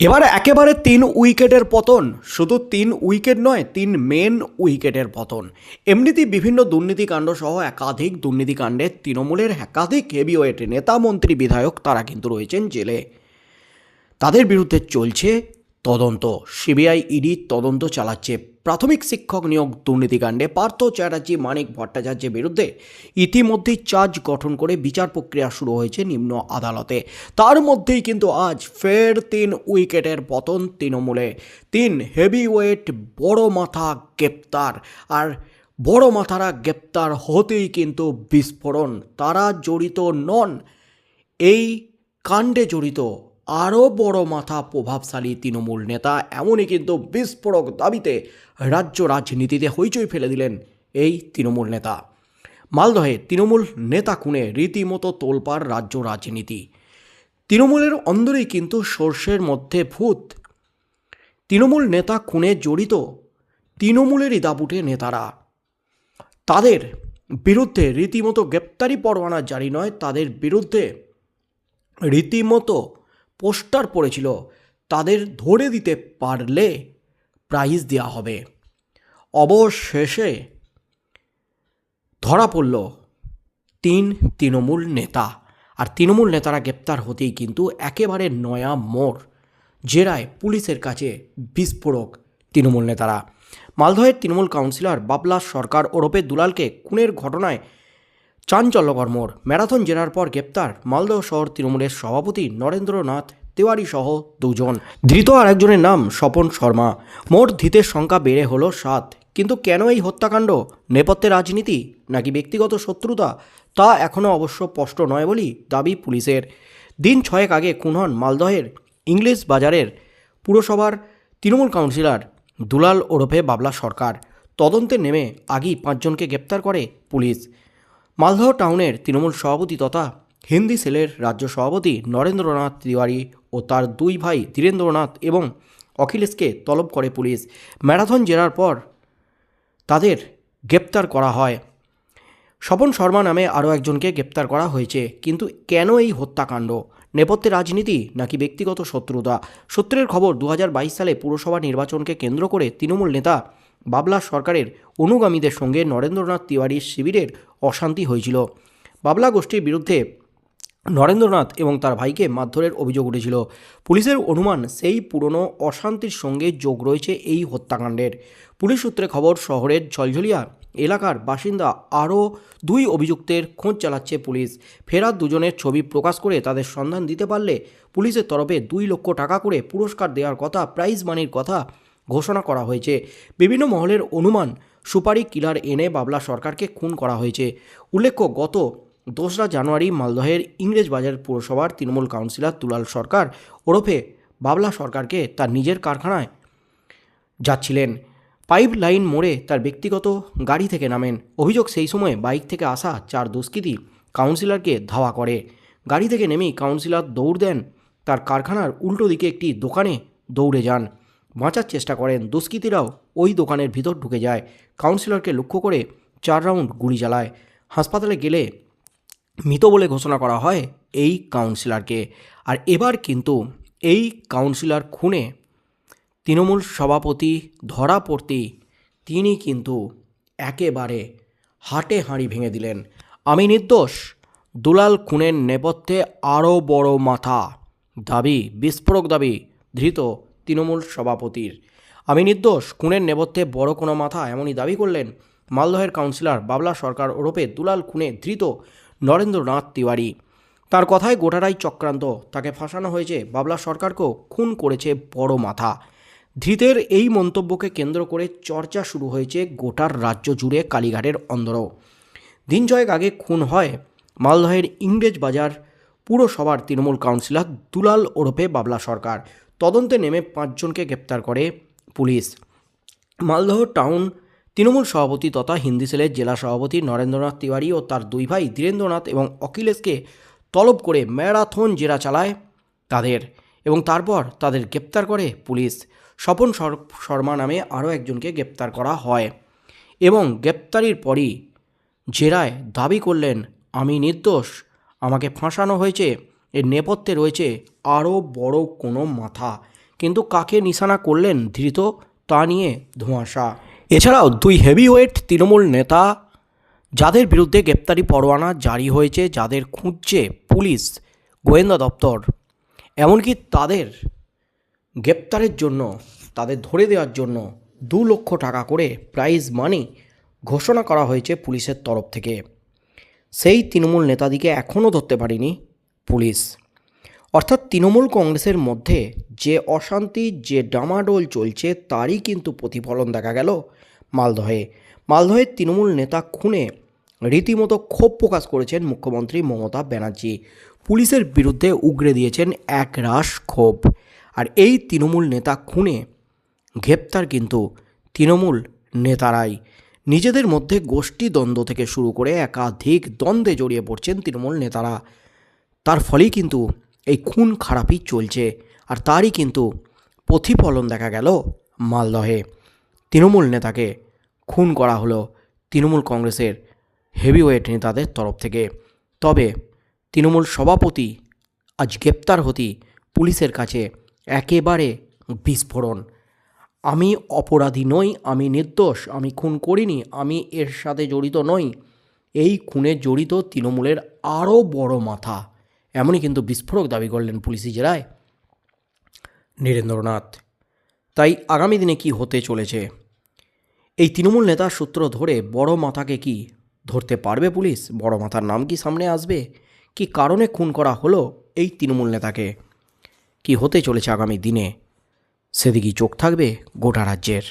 এবার একেবারে তিন উইকেটের পতন। শুধু তিন উইকেট নয়, তিন মেন উইকেটের পতন। এমনিতেই বিভিন্ন দুর্নীতিকাণ্ড সহ একাধিক দুর্নীতিকাণ্ডে তৃণমূলের একাধিক হেভিওয়েট নেতা, মন্ত্রী, বিধায়ক তারা কিন্তু রয়েছেন জেলে। তাদের বিরুদ্ধে চলছে তদন্ত। সিবিআই ইডি তদন্ত চালাচ্ছে। প্রাথমিক শিক্ষক নিয়োগ দুর্নীতিকাণ্ডে পার্থ চ্যাটার্জি, মানিক ভট্টাচার্যের বিরুদ্ধে ইতিমধ্যেই চার্জ গঠন করে বিচার প্রক্রিয়া শুরু হয়েছে নিম্ন আদালতে। তার মধ্যেই কিন্তু আজ ফের তিন উইকেটের পতন তৃণমূলে। তিন হেভিওয়েট বড় মাথা গ্রেপ্তার। আর বড় মাথারা গ্রেপ্তার হতেই কিন্তু বিস্ফোরণ। তারা জড়িত নন, এই কাণ্ডে জড়িত আরও বড় মাথা প্রভাবশালী তৃণমূল নেতা, এমনই কিন্তু বিস্ফোরক দাবিতে রাজ্য রাজনীতিতে হইচই ফেলে দিলেন এই তৃণমূল নেতা। মালদহে তৃণমূল নেতা খুনে রীতিমতো তোলপাড় রাজ্য রাজনীতি। তৃণমূলের অন্দরেই কিন্তু সর্ষের মধ্যে ভূত। তৃণমূল নেতা খুনে জড়িত তৃণমূলেরই দাপুটে নেতারা। তাদের বিরুদ্ধে রীতিমতো গ্রেপ্তারি পরোয়ানা জারি নয়, তাদের বিরুদ্ধে রীতিমতো পোস্টার পড়েছিল, তাদের ধরে দিতে পারলে প্রাইজ দেওয়া হবে। অবশেষে ধরা পড়ল তিন তৃণমূল নেতা। আর তৃণমূল নেতারা গ্রেপ্তার হতেই কিন্তু একেবারে নয়া মোড়, জেরায় পুলিশের কাছে বিস্ফোরক তৃণমূল নেতারা। মালদহের তৃণমূল কাউন্সিলর বাবলা সরকার ওরফে দুলালকে খুনের ঘটনায় চাঞ্চল্যকর মোড়। ম্যারাথন জেরার পর গ্রেপ্তার মালদহ শহর তৃণমূলের সভাপতি নরেন্দ্রনাথ তেওয়ারি সহ দুজন। ধৃত আরেকজনের নাম স্বপন শর্মা। মোট ধৃতের সংখ্যা বেড়ে হলো সাত। কিন্তু কেন এই হত্যাকাণ্ড? নেপথ্যে রাজনীতি নাকি ব্যক্তিগত শত্রুতা? তা এখনও অবশ্য স্পষ্ট নয় বলেই দাবি পুলিশের। দিন ছয়েক আগে খুন হন মালদহের ইংলিশ বাজারের পুরসভার তৃণমূল কাউন্সিলর দুলাল ওরফে বাবলা সরকার। তদন্তে নেমে আগেই পাঁচজনকে গ্রেপ্তার করে পুলিশ। মালদহ টাউনের তৃণমূল সভাপতি তথা হিন্দি সেলের রাজ্য সভাপতি নরেন্দ্রনাথ তিওয়ারি ও তার দুই ভাই ধীরেন্দ্রনাথ এবং অখিলেশকে তলব করে পুলিশ ম্যারাথন জেরার পর তাদের গ্রেপ্তার করা হয়। স্বপন শর্মা নামে আরও একজনকে গ্রেপ্তার করা হয়েছে, কিন্তু কেন এই হত্যাকাণ্ড? নেপথ্যে রাজনীতি নাকি ব্যক্তিগত শত্রুতা? সূত্রের খবর দু হাজার বাইশ সালে পুরসভা নির্বাচনকে কেন্দ্র করে তৃণমূল নেতা বাবলা সরকারের অনুগামীদের সঙ্গে নরেন্দ্রনাথ তিওয়ারির শিবিরের অশান্তি হয়েছিল। বাবলা গোষ্ঠীর বিরুদ্ধে নরেন্দ্রনাথ এবং তার ভাইকে মারধরের অভিযোগ উঠেছিল। পুলিশের অনুমান, সেই পুরনো অশান্তির সঙ্গে যোগ রয়েছে এই হত্যাকাণ্ডের। পুলিশ সূত্রে খবর, শহরের ঝলঝলিয়া এলাকার বাসিন্দা আরও দুই অভিযুক্তের খোঁজ চালাচ্ছে পুলিশ। ফেরার দুজনের ছবি প্রকাশ করে তাদের সন্ধান দিতে পারলে পুলিশের তরফে দুই লক্ষ টাকা করে পুরস্কার দেওয়ার কথা প্রাইজ মানির কথা ঘোষণা করা হয়েছে। বিভিন্ন মহলের অনুমান, সুপারি কিলার এনে বাবলা সরকারকে খুন করা হয়েছে। উল্লেখ্য, গত দোসরা জানুয়ারি মালদহের ইংরেজ বাজার পুরসভার তৃণমূল কাউন্সিলর তুলাল সরকার ওরফে বাবলা সরকারকে তার নিজের কারখানায় যাচ্ছিলেন। পাইপ লাইন মোড়ে তার ব্যক্তিগত গাড়ি থেকে নামেন। অভিযোগ, সেই সময় বাইক থেকে আসা চার দুষ্কৃতী কাউন্সিলরকে ধাওয়া করে। গাড়ি থেকে নেমেই কাউন্সিলর দৌড় দেন। তার কারখানার উল্টো দিকে একটি দোকানে দৌড়ে যান। বাঁচার চেষ্টা করেন দুষ্কৃতীরাও। ওই দোকানের ভিতর ঢুকে যায়। কাউন্সিলরকে লক্ষ্য করে চার রাউন্ড গুলি চালায়। হাসপাতালে গেলে মৃত বলে ঘোষণা করা হয় এই কাউন্সিলরকে। আর এবার কিন্তু এই কাউন্সিলর খুনে তৃণমূল সভাপতি ধরা পড়তেই তিনি কিন্তু একেবারে হাটে হাঁড়ি ভেঙে দিলেন। আমি নির্দোষ, দুলাল খুনের নেপথ্যে আরও বড় মাথা। দাবি, বিস্ফোরক দাবি, ধৃত তৃণমূল সভাপতির। আমি নির্দোষ, খুনের নেপথ্যে বড় কোনো মাথা এমনই দাবি করলেন মালদহের কাউন্সিলর বাবলা সরকার ওরফে দুলাল খুনে ধৃত নরেন্দ্রনাথ তিওয়ারি। তার কথায় গোটারাই চক্রান্ত, তাকে ফাঁসানো হয়েছে বাবলা সরকারকেও খুন করেছে বড় মাথা। ধৃতের এই মন্তব্যকে কেন্দ্র করে চর্চা শুরু হয়েছে গোটার রাজ্য জুড়ে কালীঘাটের অন্দরও। দিন আগে খুন হয় মালদহের ইংরেজ বাজার পুরসভার তৃণমূল কাউন্সিলর দুলাল ওরফে বাবলা সরকার। তদন্তে নেমে পাঁচজনকে গ্রেপ্তার করে পুলিশ। মালদহ টাউন তৃণমূল সভাপতি তথা হিন্দি সেলের জেলা সভাপতি নরেন্দ্রনাথ তিওয়ারি ও তার দুই ভাই ধীরেন্দ্রনাথ এবং অখিলেশকে তলব করে ম্যারাথন জেরা চালায় তাদের এবং তারপর তাদের গ্রেপ্তার করে পুলিশ। স্বপন শর্মা নামে আরও একজনকে গ্রেপ্তার করা হয় এবং গ্রেপ্তারির পরই জেরায় দাবি করলেন, আমি নির্দোষ, আমাকে ফাঁসানো হয়েছে। এর নেপথ্যে রয়েছে আরও বড় কোনো মাথা। কিন্তু কাকে নিশানা করলেন ধৃত, তা নিয়ে ধোঁয়াশা। এছাড়াও দুই হেভিওয়েট তৃণমূল নেতা যাদের বিরুদ্ধে গ্রেপ্তারি পরোয়ানা জারি হয়েছে, যাদের খুঁজছে পুলিশ, গোয়েন্দা দপ্তর। এমনকি তাদের গ্রেপ্তারের জন্য, তাদের ধরে দেওয়ার জন্য দু লক্ষ টাকা করে প্রাইজ মানি ঘোষণা করা হয়েছে পুলিশের তরফ থেকে। সেই তৃণমূল নেতাদিকে এখনও ধরতে পারেনি পুলিশ। অর্থাৎ তৃণমূল কংগ্রেসের মধ্যে যে অশান্তি, যে ডামাডোল চলছে, তারই কিন্তু প্রতিফলন দেখা গেল মালদহে। মালদহের তৃণমূল নেতা খুনে রীতিমতো ক্ষোভ প্রকাশ করেছেন মুখ্যমন্ত্রী মমতা ব্যানার্জি। পুলিশের বিরুদ্ধে উগরে দিয়েছেন এক রাশ ক্ষোভ। আর এই তৃণমূল নেতা খুনে গ্রেপ্তার কিন্তু তৃণমূল নেতারাই। নিজেদের মধ্যে গোষ্ঠী দ্বন্দ্ব থেকে শুরু করে একাধিক দ্বন্দ্বে জড়িয়ে পড়ছেন তৃণমূল নেতারা। তার ফলেই কিন্তু এই খুন খারাপই চলছে। আর তারই কিন্তু প্রতিফলন দেখা গেল মালদহে। তৃণমূল নেতাকে খুন করা হলো তৃণমূল কংগ্রেসের হেভিওয়েট নেতাদের তরফ থেকে। তবে তৃণমূল সভাপতি আজ গ্রেপ্তার হতি পুলিশের কাছে একেবারে বিস্ফোরণ। আমি অপরাধী নই, আমি নির্দোষ, আমি খুন করিনি, আমি এর সাথে জড়িত নই। এই খুনে জড়িত তৃণমূলের আরও বড় মাথা। এমনই কিন্তু বিস্ফোরক দাবি করলেন পুলিশি জেলায় নীরেন্দ্রনাথ। তাই আগামী দিনে কি হতে চলেছে? এই তৃণমূল নেতার সূত্র ধরে বড় মাথাকে কি ধরতে পারবে পুলিশ? বড় মাথার নাম কি সামনে আসবে? কি কারণে খুন করা হলো এই তৃণমূল নেতাকে? কি হতে চলেছে আগামী দিনে? সেদিকেই চোখ থাকবে গোটা রাজ্যের।